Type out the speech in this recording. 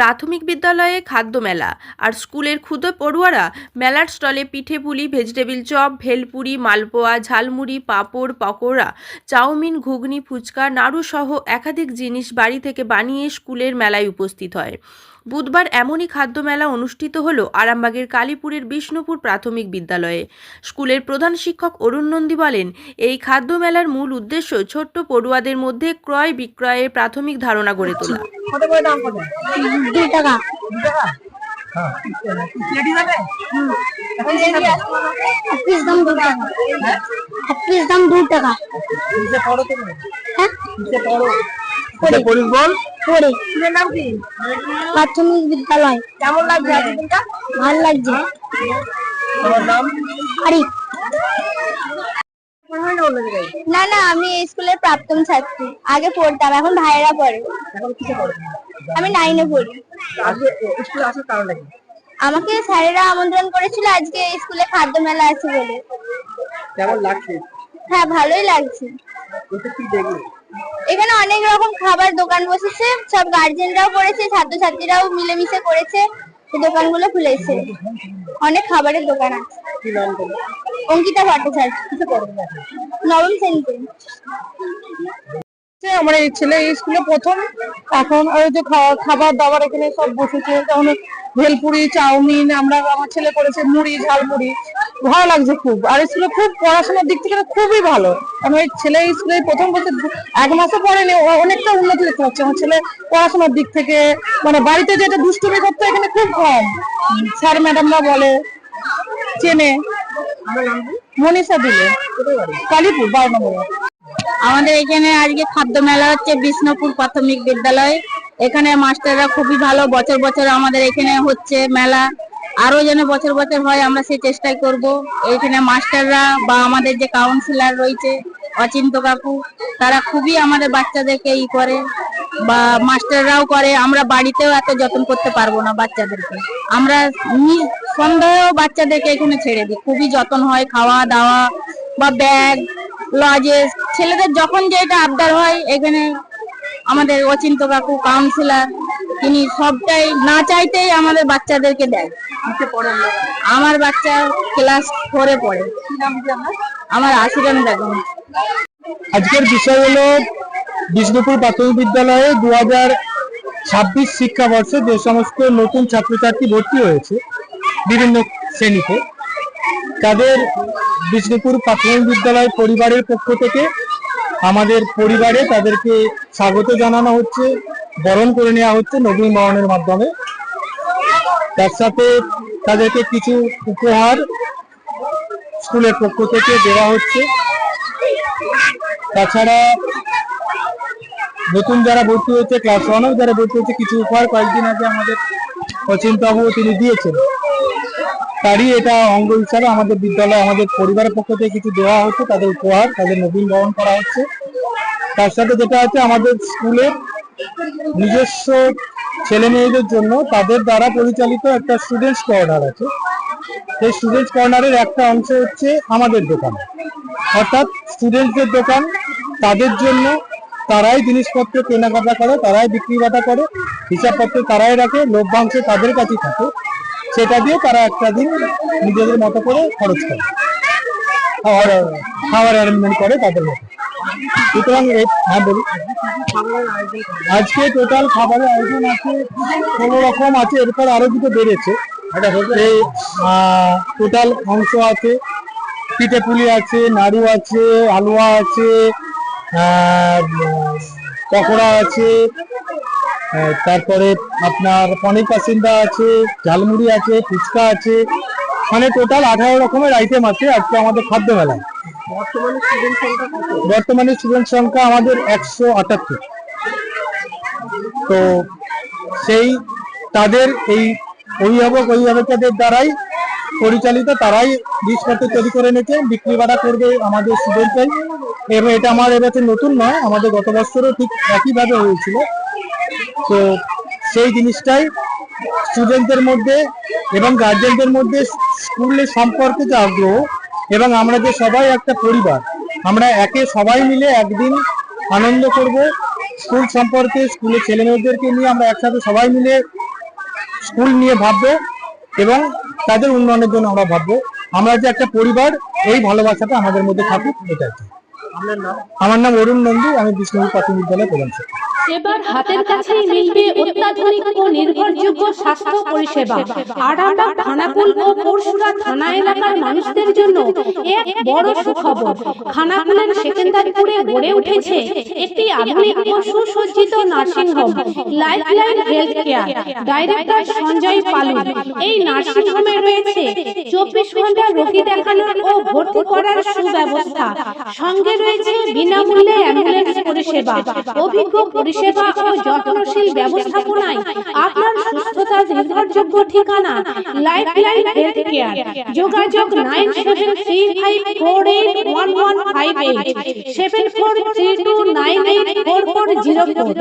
প্রাথমিক বিদ্যালয়ে খাদ্য মেলা আর স্কুলের ক্ষুদে পড়ুয়ারা মেলার স্টলে পিঠে পুলি, ভেজিটেবিল চপ, ভেলপুরি, মালপোয়া, ঝালমুড়ি, পাঁপড়, পকোড়া, চাউমিন, ঘুগনি, ফুচকা, নাড়ু সহ একাধিক জিনিস বাড়ি থেকে বানিয়ে স্কুলের মেলায় উপস্থিত হয়। বুধবার এমনই খাদ্য মেলা অনুষ্ঠিত হল আরামবাগের কালীপুরের বিষ্ণুপুর প্রাথমিক বিদ্যালয়ে। স্কুলের প্রধান শিক্ষক অরুণ নন্দী বলেন এই খাদ্য মেলার মূল উদ্দেশ্য ছোট্ট পড়ুয়াদের মধ্যে ক্রয় বিক্রয়ের প্রাথমিক ধারণা গড়ে তোলা। দাম টাকা। দু টাকা? হ্যাঁ লেডি যাবে এখন লেডি আসবে এক পিস দাম দু টাকা এক পিস দাম দু টাকা নিচে পড়ো তুমি হ্যাঁ নিচে পড়ো নিচে পড়িস বল পড়ে স্কুলের নাম কি প্রাথমিক বিদ্যালয়। কেমন লাগছে আজকে দিনটা? ভালো লাগছে। তোমার নাম? আরে না না আমি এই স্কুলের প্রাক্তন ছাত্রী। আগে পড়তাম এখন ভাইয়েরা পড়ে। আমি নাইনে পড়ি। আমাকে স্যারেরা আমন্ত্রণ করেছিল আজকে স্কুলে খাদ্য মেলা আছে বলে। কেমন লাগছে? হ্যাঁ ভালোই লাগছে। কি দেখলে? এখানে অনেক রকম খাবার দোকান বসেছে, সব গার্জেনরাও করেছে ছাত্রছাত্রীরাও মিলেমিশে করেছে দোকানগুলো খুলেছে। অনেক খাবারের দোকান আছে। অঙ্কিতা ভট্টাচার্য নবম শ্রেণীতে। আমার এই ছেলে এই স্কুলে প্রথম, এখন ওই যে খাবার দাবার এখানে সব বসেছে ভেলপুরি, চাউমিন, আমরা, আমার ছেলে করেছে মুড়ি, ঝালমুড়ি। ভালো লাগছে খুব। আর স্কুলে খুব পড়াশোনার দিক থেকে খুবই ভালো। আমার ছেলে স্কুলে প্রথম বছর এক মাসে পড়েনি অনেকটা উন্নতি দেখতে পাচ্ছি। আমার ছেলে পড়াশোনার দিক থেকে মানে বাড়িতে যেটা দুষ্টুমি করতো, এখানে খুব কম। স্যার, ম্যাডামরা বলে, চেনে। মনীষা দিলে। কালীপুর, বারো নম্বর। আমাদের এখানে আজকে খাদ্য মেলা হচ্ছে, বিষ্ণুপুর প্রাথমিক বিদ্যালয়। এখানে মাস্টাররা খুবই ভালো, বছর বছর আমাদের এখানে হচ্ছে মেলা। আরও যেন বছর বছর হয়, আমরা সেই চেষ্টাই করব। এখানে মাস্টাররা বা আমাদের যে কাউন্সিলার রয়েছে, অচিন্ত কাকু, তারা খুবই আমাদের বাচ্চাদেরকে ই করে, বা মাস্টাররাও করে। আমরা বাড়িতেও এত যত্ন করতে পারব না বাচ্চাদেরকে। আমরা নি- সন্দেহ বাচ্চাদেরকে এখানে ছেড়ে দিই। খুবই যত্ন হয়, খাওয়া দাওয়া বা ব্যাগ লজেস ছেলেদের যখন যেটা আবদার হয়, এখানে আমাদের অচিন্ত কাকু কাউন্সিলর তিনি সবটাই না চাইতেই আমাদের বাচ্চাদেরকে দেয় আমরা? বাচ্চা ক্লাস ফোরে পড়ে আমার আশিরান বেগম আজকের বিষয় হলো বিষ্ণুপুর প্রাথমিক বিদ্যালয়ে দু হাজার ছাব্বিশ শিক্ষাবর্ষে যে সমস্ত নতুন ছাত্রছাত্রী ভর্তি হয়েছে বিভিন্ন শ্রেণীতে, তাদের বিষ্ণুপুর প্রাথমিক বিদ্যালয় পরিবারের পক্ষ থেকে আমাদের পরিবারে তাদেরকে স্বাগত জানানো হচ্ছে, বরণ করে নেওয়া হচ্ছে নবীন বরণের মাধ্যমে। তার সাথে তাদেরকে কিছু উপহার স্কুলের পক্ষ থেকে দেওয়া হচ্ছে। তাছাড়া নতুন যারা ভর্তি হয়েছে, ক্লাস ওয়ানেও যারা ভর্তি হয়েছে, কিছু উপহার কয়েকদিন আগে আমাদের অচিন্তবাবু তিনি দিয়েছেন। তারই এটা অঙ্গ হিসাবে আমাদের বিদ্যালয়ে, আমাদের পরিবারের পক্ষ থেকে কিছু দেওয়া হচ্ছে, তাদের উপহার, তাদের নবীন বরণ করা হচ্ছে। তার সাথে যেটা আছে, আমাদের স্কুলের নিজস্ব ছেলে মেয়েদের জন্য তাদের দ্বারা পরিচালিত একটা স্টুডেন্টস কর্নার আছে। সেই স্টুডেন্টস কর্নারের একটা অংশ হচ্ছে আমাদের দোকান। অর্থাৎ স্টুডেন্টদের দোকান, তাদের জন্য তারাই জিনিসপত্র কেনাকাটা করে, তারাই বিক্রি বাটা করে, হিসাবপত্র তারাই রাখে লভ্যাংশ তাদের কাছেই থাকে। সেটা দিয়ে তারা একটা দিন নিজেদের মতো করে খরচ করে। খাওয়ার খাওয়ার অ্যারেঞ্জমেন্ট করে তাদের মতো। সুতরাং হ্যাঁ বলুন। আজকে টোটাল খাবারের আয়োজন আছে ষোলো রকম আছে, এরপর আরও দুটো বেড়েছে। এই টোটাল অংশ আছে, পিঠে পুলি আছে, নাড়ু আছে, হালুয়া আছে পকোড়া আছে তারপরে আপনার পনির পাসিন্দা আছে, ঝালমুড়ি আছে, ফুচকা আছে মানে টোটাল আঠারো রকমের আইটেম আছে আজকে আমাদের খাদ্য মেলায় বর্তমানে স্টুডেন্ট সংখ্যা আমাদের একশো আটাত্তর। তো সেই তাদের এই অভিভাবক, অভিভাবকদের দ্বারাই পরিচালিত তারাই জিনিসপত্র তৈরি করে নিতে বিক্রি বাড়া করবে আমাদের স্টুডেন্টরাই এবং এটা আমার এবছর নতুন নয়, আমাদের গত বছরও ঠিক একইভাবে হয়েছিল। তো সেই জিনিসটাই স্টুডেন্টদের মধ্যে এবং গার্জেনদের মধ্যে স্কুলের সম্পর্কে যে আগ্রহ এবং আমরা যে সবাই একটা পরিবার আমরা একে সবাই মিলে একদিন আনন্দ করব। স্কুল সম্পর্কে স্কুলের ছেলে মেয়েদেরকে নিয়ে আমরা একসাথে সবাই মিলে স্কুল নিয়ে ভাববো এবং তাদের উন্নয়নের জন্য আমরা ভাববো। আমরা যে একটা পরিবার এই ভালোবাসাটা আমাদের মধ্যে থাকুক এটাই। আমার নাম অরুণ নন্দী আমি বিষ্ণুপুর প্রাথমিক বিদ্যালয় প্রধান শিক্ষক। এবার হাতের কাছেই মিলবে অত্যাধুনিক ও নির্ভরযোগ্য স্বাস্থ্য পরিষেবা। আরামবাগ খানাকুল ও পরশুরা থানা এলাকার মানুষদের জন্য এক বড় সুখবর। খানাকুলের সেকেন্দারপুরে গড়ে উঠেছে একটি আধুনিক ও সুসজ্জিত nursing home life health care director Sanjay Palu, এই নার্সিং রয়েছে চব্বিশ ঘণ্টা রোগী দেখানোর ও ভর্তি করার সুব্যবস্থা। সঙ্গে রয়েছে বিনামূল্যে অ্যাম্বুলেন্স পরিষেবা। অভিজ্ঞ পরিষেবা ও যত্নশীল ব্যবস্থাপনায় আপনার সুস্থতার নির্ভরযোগ্য ঠিকানা লাইফ লাইন হেলথ কেয়ার যোগাযোগ nine seven three five four eight one one five eight. Seven four three two nine eight four four zero four.